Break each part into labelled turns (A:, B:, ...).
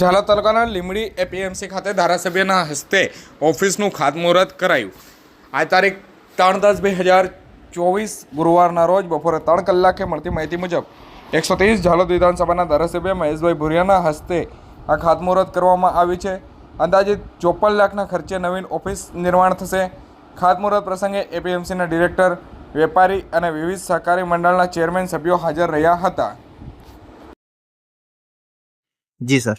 A: ઝાલા તાલુકાના લીમડી એપીએમસી ખાતે ધારાસભ્યના હસ્તે ઓફિસનું ખાતમુહૂર્ત કરાયું. આ તારીખ ત્રણ દસ બે હજાર ચોવીસ ગુરુવારના રોજ બપોરે ત્રણ કલાકે મળતી માહિતી મુજબ એકસો ત્રીસ ઝાલોદ વિધાનસભાના ધારાસભ્ય મહેશભાઈ ભુરિયાના હસ્તે આ ખાતમુહૂર્ત કરવામાં આવ્યું છે. અંદાજિત ચોપન લાખના ખર્ચે નવીન ઓફિસ નિર્માણ થશે. ખાતમુહૂર્ત પ્રસંગે એપીએમસીના ડિરેક્ટર, વેપારી અને વિવિધ સહકારી મંડળના ચેરમેન સભ્યો હાજર રહ્યા હતા.
B: જી, સર.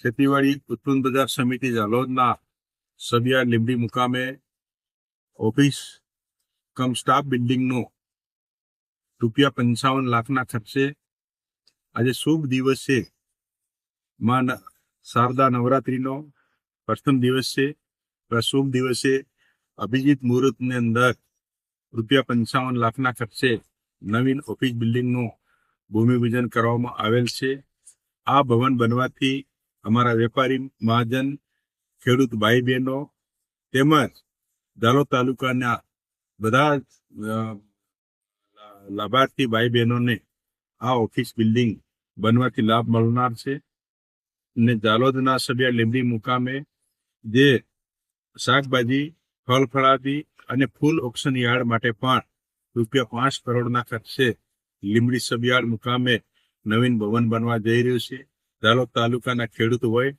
C: ખેતીવાડી ઉત્પન્ન બજાર સમિતિ જાલોદના સભ્ય લીંબડી મુકામે ઓફિસ, કમ સ્ટાફ બિલ્ડિંગનો રૂપિયા પંચાવન લાખના ખર્ચે આજે શુભ દિવસે માં શારદા નવરાત્રિનો પ્રથમ દિવસ છે શુભ દિવસે અભિજીત મુહૂર્તની અંદર રૂપિયા પંચાવન લાખના ખર્ચે નવીન ઓફિસ બિલ્ડિંગનું ભૂમિપૂજન કરવામાં આવેલ છે. આ ભવન બનવાથી અમારા વેપારી મહાજન ખેડૂત ભાઈ બહેનો તેમજ દાલોદ તાલુકાના બધા જ, લાભાર્થી ભાઈ બહેનોને આ ઓફિસ બિલ્ડિંગ બનવાથી લાભ મળનાર છે. ને જાલોદના સભ્ય લીંબડી મુકામે જે શાકભાજી ફળ ફળાદી અને ફૂલ ઓક્શન યાર્ડ માટે પણ રૂપિયા પાંચ કરોડના ખર્ચે લીંબડી સબયાર્ડ મુકામે નવીન ભવન બનવા જઈ રહ્યું છે. દાલોદ તાલુકાના ખેડૂત હોય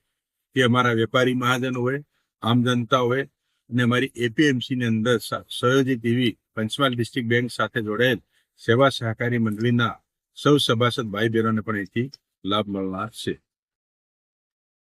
C: કે અમારા વેપારી મહાજન હોય, આમ જનતા હોય અને અમારી એપીએમસી ની અંદર સહયોજિત એવી પંચમહાલ ડિસ્ટ્રિક્ટ બેંક સાથે જોડાયેલ સેવા સહકારી મંડળીના સૌ સભાસદ ભાઈ બહેનોને પણ એથી લાભ મળનાર છે.